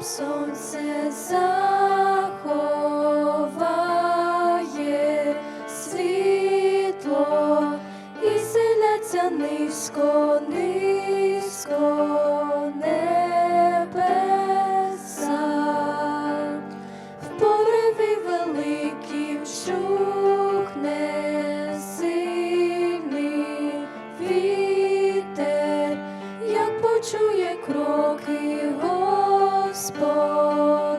Там сонце заховає світло і селяться низько, низько небеса. В пориві великим чухне сильний вітер, як почує кроки spoke.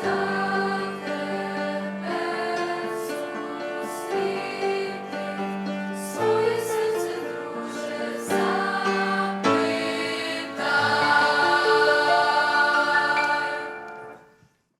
star.